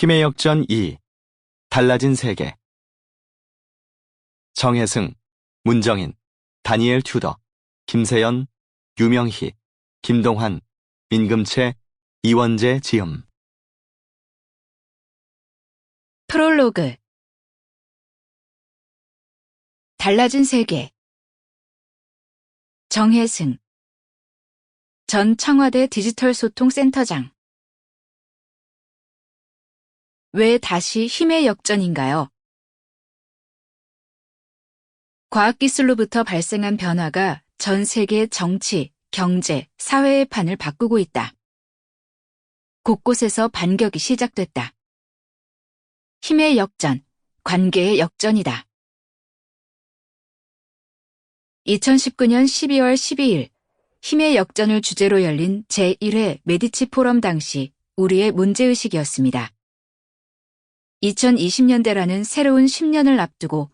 힘의 역전 2. 달라진 세계. 정혜승, 문정인, 다니엘 튜더, 김세연, 유명희, 김동환, 민금채, 이원재 지음. 프롤로그 달라진 세계 정혜승 전 청와대 디지털 소통 센터장 왜 다시 힘의 역전인가요? 과학기술로부터 발생한 변화가 전 세계 정치, 경제, 사회의 판을 바꾸고 있다. 곳곳에서 반격이 시작됐다. 힘의 역전, 관계의 역전이다. 2019년 12월 12일 힘의 역전을 주제로 열린 제1회 메디치 포럼 당시 우리의 문제의식이었습니다. 2020년대라는 새로운 10년을 앞두고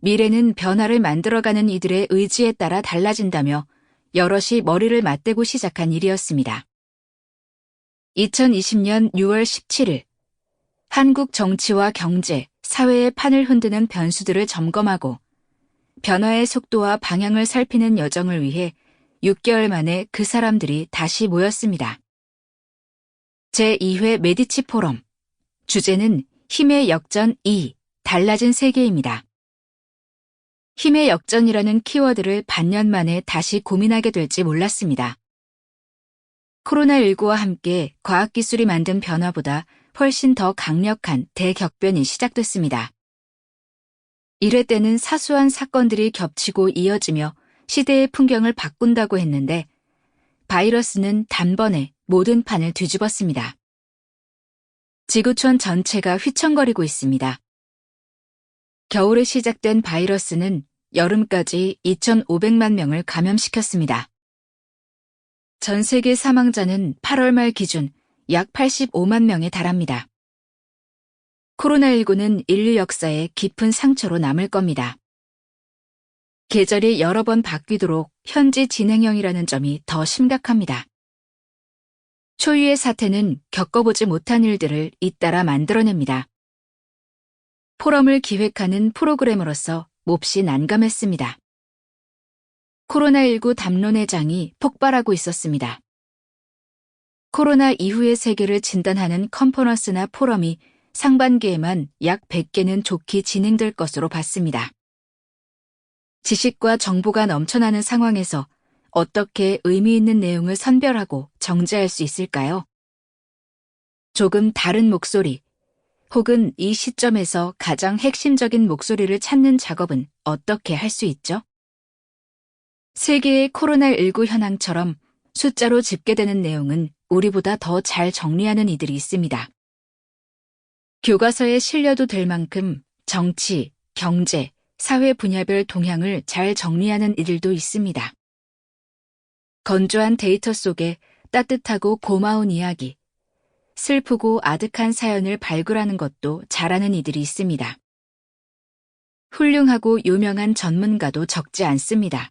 미래는 변화를 만들어가는 이들의 의지에 따라 달라진다며 여럿이 머리를 맞대고 시작한 일이었습니다. 2020년 6월 17일 한국 정치와 경제, 사회의 판을 흔드는 변수들을 점검하고 변화의 속도와 방향을 살피는 여정을 위해 6개월 만에 그 사람들이 다시 모였습니다. 제2회 메디치 포럼. 주제는 힘의 역전 2, 달라진 세계입니다. 힘의 역전이라는 키워드를 반년 만에 다시 고민하게 될지 몰랐습니다. 코로나19와 함께 과학기술이 만든 변화보다 훨씬 더 강력한 대격변이 시작됐습니다. 이럴 때는 사소한 사건들이 겹치고 이어지며 시대의 풍경을 바꾼다고 했는데 바이러스는 단번에 모든 판을 뒤집었습니다. 지구촌 전체가 휘청거리고 있습니다. 겨울에 시작된 바이러스는 여름까지 2,500만 명을 감염시켰습니다. 전 세계 사망자는 8월 말 기준 약 85만 명에 달합니다. 코로나19는 인류 역사에 깊은 상처로 남을 겁니다. 계절이 여러 번 바뀌도록 현지 진행형이라는 점이 더 심각합니다. 초유의 사태는 겪어보지 못한 일들을 잇따라 만들어냅니다. 포럼을 기획하는 프로그래머로서 몹시 난감했습니다. 코로나19 담론의 장이 폭발하고 있었습니다. 코로나 이후의 세계를 진단하는 컨퍼런스나 포럼이 상반기에만 약 100개는 좋게 진행될 것으로 봤습니다. 지식과 정보가 넘쳐나는 상황에서 어떻게 의미 있는 내용을 선별하고 정제할 수 있을까요? 조금 다른 목소리, 혹은 이 시점에서 가장 핵심적인 목소리를 찾는 작업은 어떻게 할 수 있죠? 세계의 코로나19 현황처럼 숫자로 집계되는 내용은 우리보다 더 잘 정리하는 이들이 있습니다. 교과서에 실려도 될 만큼 정치, 경제, 사회 분야별 동향을 잘 정리하는 이들도 있습니다. 건조한 데이터 속에 따뜻하고 고마운 이야기, 슬프고 아득한 사연을 발굴하는 것도 잘하는 이들이 있습니다. 훌륭하고 유명한 전문가도 적지 않습니다.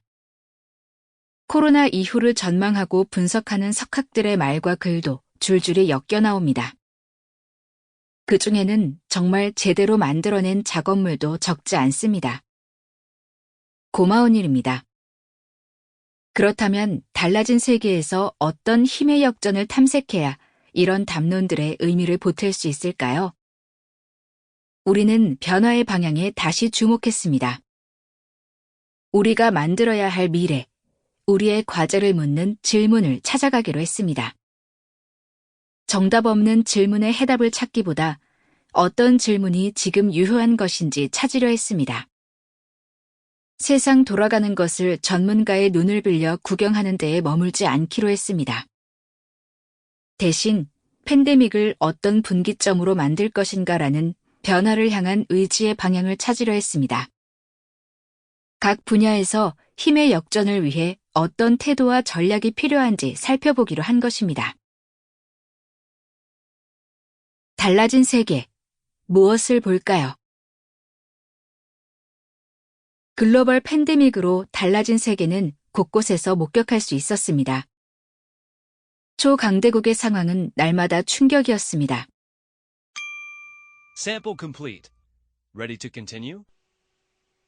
코로나 이후를 전망하고 분석하는 석학들의 말과 글도 줄줄이 엮여 나옵니다. 그 중에는 정말 제대로 만들어낸 작업물도 적지 않습니다. 고마운 일입니다. 그렇다면 달라진 세계에서 어떤 힘의 역전을 탐색해야 이런 담론들의 의미를 보탤 수 있을까요? 우리는 변화의 방향에 다시 주목했습니다. 우리가 만들어야 할 미래, 우리의 과제를 묻는 질문을 찾아가기로 했습니다. 정답 없는 질문의 해답을 찾기보다 어떤 질문이 지금 유효한 것인지 찾으려 했습니다. 세상 돌아가는 것을 전문가의 눈을 빌려 구경하는 데에 머물지 않기로 했습니다. 대신 팬데믹을 어떤 분기점으로 만들 것인가라는 변화를 향한 의지의 방향을 찾으려 했습니다. 각 분야에서 힘의 역전을 위해 어떤 태도와 전략이 필요한지 살펴보기로 한 것입니다. 달라진 세계. 무엇을 볼까요? 글로벌 팬데믹으로 달라진 세계는 곳곳에서 목격할 수 있었습니다. 초강대국의 상황은 날마다 충격이었습니다. Sample complete. Ready to continue?